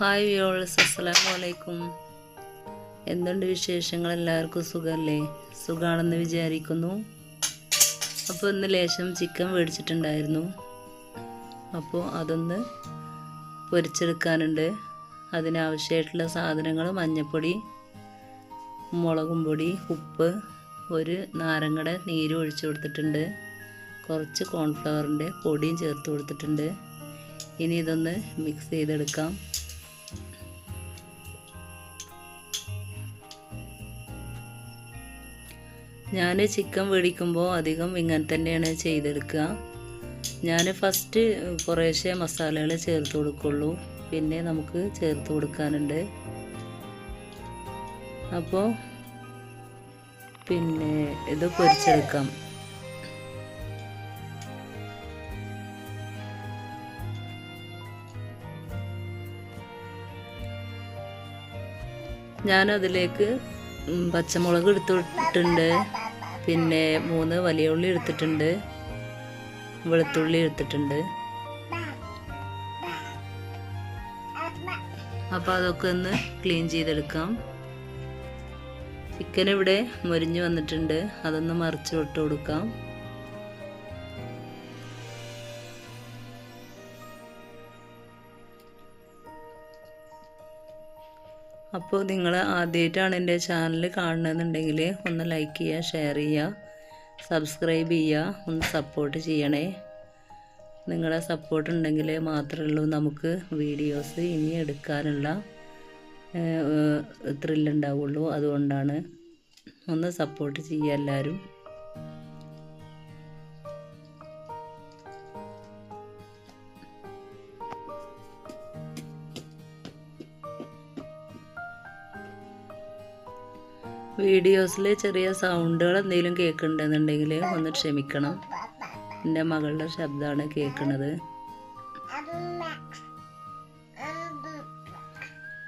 Hi വ്യോൾസ് അസ്സലാമു അലൈക്കും. എന്തുണ്ട് വിശേഷങ്ങൾ? എല്ലാവർക്കും സുഖമല്ലേ സുഖമാണെന്ന് വിചാരിക്കുന്നു. അപ്പോൾ ഇന്ന് ലേശം ചിക്കൻ മേടിച്ചിട്ടുണ്ടായിരുന്നു അപ്പോൾ അതൊന്ന് പൊരിച്ചെടുക്കാനുണ്ട്. അതിനാവശ്യമായിട്ടുള്ള സാധനങ്ങൾ മഞ്ഞൾപ്പൊടി മുളകും പൊടി ഉപ്പ് ഒരു നാരങ്ങയുടെ നീര് ഒഴിച്ചു കൊടുത്തിട്ടുണ്ട്. കുറച്ച് കോൺഫ്ലവറിന്റെ പൊടിയും ചേർത്ത് കൊടുത്തിട്ടുണ്ട്. ഇനി ഇതൊന്ന് മിക്സ് ചെയ്തെടുക്കാം. ഞാൻ ചിക്കൻ വേടിക്കുമ്പോൾ അധികം ഇങ്ങനെ തന്നെയാണ് ചെയ്തെടുക്കുക. ഞാൻ ഫസ്റ്റ് കുറേശ്ശെ മസാലകൾ ചേർത്ത് കൊടുക്കുള്ളൂ. പിന്നെ നമുക്ക് ചേർത്ത് കൊടുക്കാനുണ്ട്. അപ്പോൾ പിന്നെ ഇത് പൊരിച്ചെടുക്കാം. ഞാനതിലേക്ക് പച്ചമുളക് എടുത്തിട്ടുണ്ട്. പിന്നെ മൂന്ന് വലിയ ഉള്ളി എടുത്തിട്ടുണ്ട്. വെളുത്തുള്ളി എടുത്തിട്ടുണ്ട്. അപ്പോൾ അതൊക്കെ ഒന്ന് ക്ലീൻ ചെയ്തെടുക്കാം. ചിക്കൻ ഇവിടെ മൊരിഞ്ഞു വന്നിട്ടുണ്ട്. അതൊന്ന് മറിച്ച് വിട്ട് കൊടുക്കാം. അപ്പോൾ നിങ്ങൾ ആദ്യമായിട്ടാണ് എന്റെ ചാനൽ കാണണമെന്നുണ്ടെങ്കിൽ ഒന്ന് ലൈക്ക് ചെയ്യുക ഷെയർ ചെയ്യുക സബ്സ്ക്രൈബ് ചെയ്യുക ഒന്ന് സപ്പോർട്ട് ചെയ്യണേ. നിങ്ങളുടെ സപ്പോർട്ട് ഉണ്ടെങ്കിൽ മാത്രമേ ഉള്ളൂ നമുക്ക് വീഡിയോസ് ഇനി എടുക്കാനുള്ള ത്രില്ലുണ്ടാവുള്ളൂ അതുകൊണ്ടാണ് ഒന്ന് സപ്പോർട്ട് ചെയ്യുക എല്ലാവരും. വീഡിയോസിൽ ചെറിയ സൗണ്ടുകൾ എന്തെങ്കിലും കേൾക്കുന്നുണ്ടെന്നുണ്ടെങ്കിൽ ഒന്ന് ക്ഷമിക്കണം. എന്റെ മകളുടെ ശബ്ദമാണ് കേൾക്കുന്നത്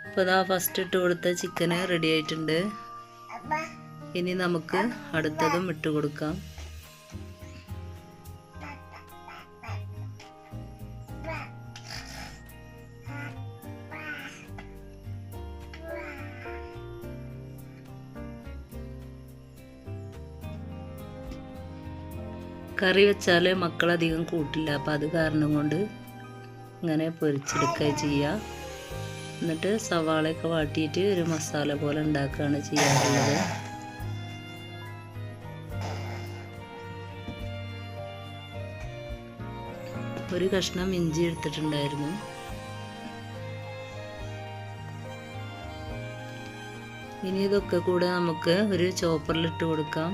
അപ്പോൾ ഇതാ ഫസ്റ്റ് ഇട്ട് കൊടുത്ത ചിക്കന് റെഡി ആയിട്ടുണ്ട്. ഇനി നമുക്ക് അടുത്തതും ഇട്ട് കൊടുക്കാം. കറി വെച്ചാൽ മക്കളധികം കൂട്ടില്ല. അപ്പോൾ അത് കാരണം കൊണ്ട് ഇങ്ങനെ പൊരിച്ചെടുക്കുക ചെയ്യുക എന്നിട്ട് സവാളയൊക്കെ വാട്ടിയിട്ട് ഒരു മസാല പോലെ ഉണ്ടാക്കുകയാണ് ചെയ്യാറുള്ളത്. ഒരു കഷ്ണം ഇഞ്ചി എടുത്തിട്ടുണ്ടായിരുന്നു. ഇനി ഇതൊക്കെ കൂടെ നമുക്ക് ഒരു ചോപ്പറിലിട്ട് കൊടുക്കാം.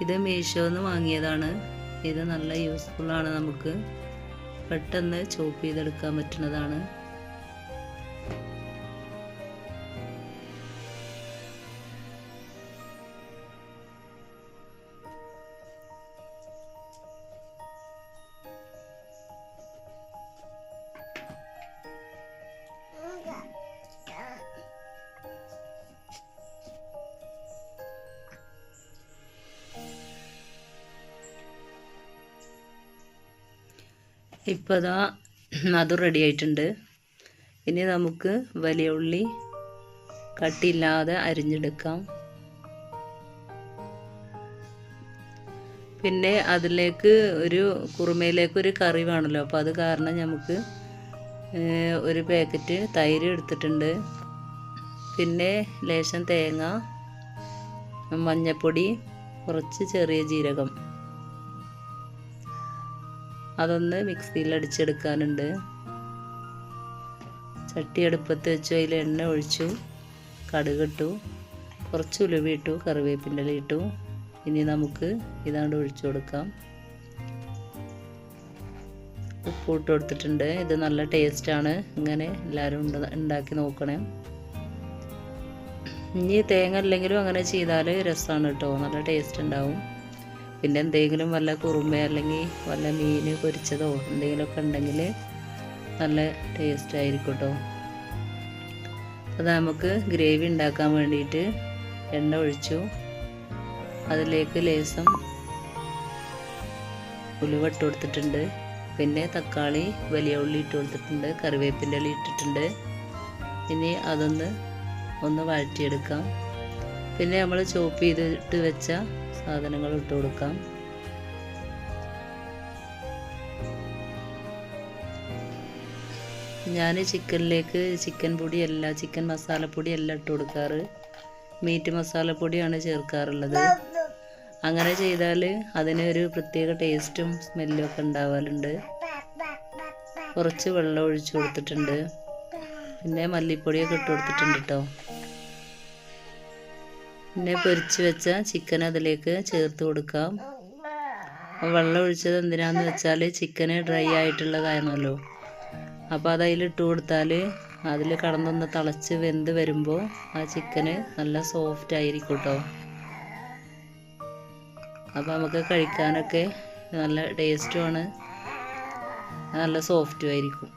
ഇത് മീഷോന്ന് വാങ്ങിയതാണ്. ഇത് നല്ല യൂസ്ഫുള്ളാണ് നമുക്ക്. പെട്ടെന്ന് ചോപ്പ് ചെയ്തെടുക്കാൻ പറ്റുന്നതാണ്. ഇപ്പോൾ അതാ അത് റെഡി ആയിട്ടുണ്ട്. ഇനി നമുക്ക് വലിയ ഉള്ളി കട്ടിയില്ലാതെ അരിഞ്ഞെടുക്കാം. പിന്നെ അതിലേക്ക് ഒരു കുറുമയിലേക്ക് ഒരു കറി വേണമല്ലോ അപ്പോൾ അത് കാരണം നമുക്ക് ഒരു പാക്കറ്റ് തൈര് എടുത്തിട്ടുണ്ട്. പിന്നെ ലേശം തേങ്ങ മഞ്ഞൾപ്പൊടി കുറച്ച് ചെറിയ ജീരകം. അതൊന്ന് മിക്സിയിൽ അടിച്ചെടുക്കാനുണ്ട് ചട്ടി അടുപ്പത്ത് വെച്ചു അതിൽ എണ്ണ ഒഴിച്ചു കടുകിട്ടു കുറച്ച് ഉലുവ ഇട്ടു കറിവേപ്പിന്റെ ഇല ഇട്ടു. ഇനി നമുക്ക് ഇതാണ്ട് ഒഴിച്ചു കൊടുക്കാം. ഉപ്പ് ഇട്ട് കൊടുത്തിട്ടുണ്ട്. ഇത് നല്ല ടേസ്റ്റാണ്. ഇങ്ങനെ എല്ലാവരും ഉണ്ടാക്കി നോക്കണേ. ഇനി തേങ്ങ അല്ലെങ്കിലും അങ്ങനെ ചെയ്താൽ രസമാണ് കേട്ടോ. നല്ല ടേസ്റ്റ് ഉണ്ടാവും. പിന്നെ എന്തെങ്കിലും വല്ല കുറുമ അല്ലെങ്കിൽ വല്ല മീൻ പൊരിച്ചതോ എന്തെങ്കിലുമൊക്കെ ഉണ്ടെങ്കിൽ നല്ല ടേസ്റ്റ് ആയിരിക്കും കേട്ടോ അത് നമുക്ക് ഗ്രേവി ഉണ്ടാക്കാൻ വേണ്ടിയിട്ട് എണ്ണ ഒഴിച്ചു. അതിലേക്ക് ലേസം ഉലുവ ഇട്ട് കൊടുത്തിട്ടുണ്ട്. പിന്നെ തക്കാളി വലിയ ഉള്ളി ഇട്ട് കൊടുത്തിട്ടുണ്ട്. കറിവേപ്പിന്റെ ഇല ഇട്ടിട്ടുണ്ട്. ഇനി അതൊന്ന് ഒന്ന് വഴറ്റിയെടുക്കാം. പിന്നെ നമ്മൾ ചോപ്പ് ചെയ്തിട്ട് വെച്ച സാധനങ്ങൾ ഇട്ട് കൊടുക്കാം. ഞാൻ ചിക്കനിലേക്ക് ചിക്കൻ പൊടി പൊടിയല്ല ചിക്കൻ മസാലപ്പൊടി അല്ല ഇട്ട് കൊടുക്കാറ്. മീറ്റ് മസാലപ്പൊടിയാണ് ചേർക്കാറുള്ളത്. അങ്ങനെ ചെയ്താൽ അതിന് ഒരു പ്രത്യേക ടേസ്റ്റും സ്മെല്ലും ഒക്കെ ഉണ്ടാവാറുണ്ട്. കുറച്ച് വെള്ളം ഒഴിച്ചു കൊടുത്തിട്ടുണ്ട്. പിന്നെ മല്ലിപ്പൊടിയൊക്കെ ഇട്ട് കൊടുത്തിട്ടുണ്ട് കേട്ടോ പിന്നെ പൊരിച്ച് വെച്ച ചിക്കൻ അതിലേക്ക് ചേർത്ത് കൊടുക്കാം. വെള്ളം ഒഴിച്ചത് എന്തിനാന്ന് വെച്ചാൽ ചിക്കന് ഡ്രൈ ആയിട്ടുള്ള കാരണമല്ലോ. അപ്പോൾ അത് അതിലിട്ട് കൊടുത്താൽ അതിൽ കടന്നൊന്ന് തിളച്ച് വെന്ത് വരുമ്പോൾ ആ ചിക്കന് നല്ല സോഫ്റ്റ് ആയിരിക്കും കേട്ടോ അപ്പോൾ നമുക്ക് കഴിക്കാനൊക്കെ നല്ല ടേസ്റ്റുമാണ് നല്ല സോഫ്റ്റും ആയിരിക്കും.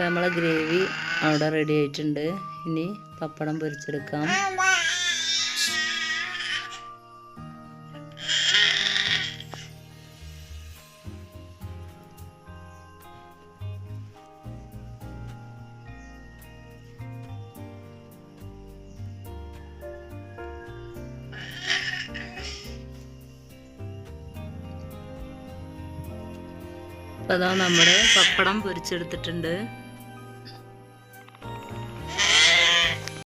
നമ്മളെ ഗ്രേവി അവിടെ റെഡി ആയിട്ടുണ്ട്. ഇനി പപ്പടം പൊരിച്ചെടുക്കാം. അപ്പോൾ അതാ നമ്മുടെ പപ്പടം പൊരിച്ചെടുത്തിട്ടുണ്ട്.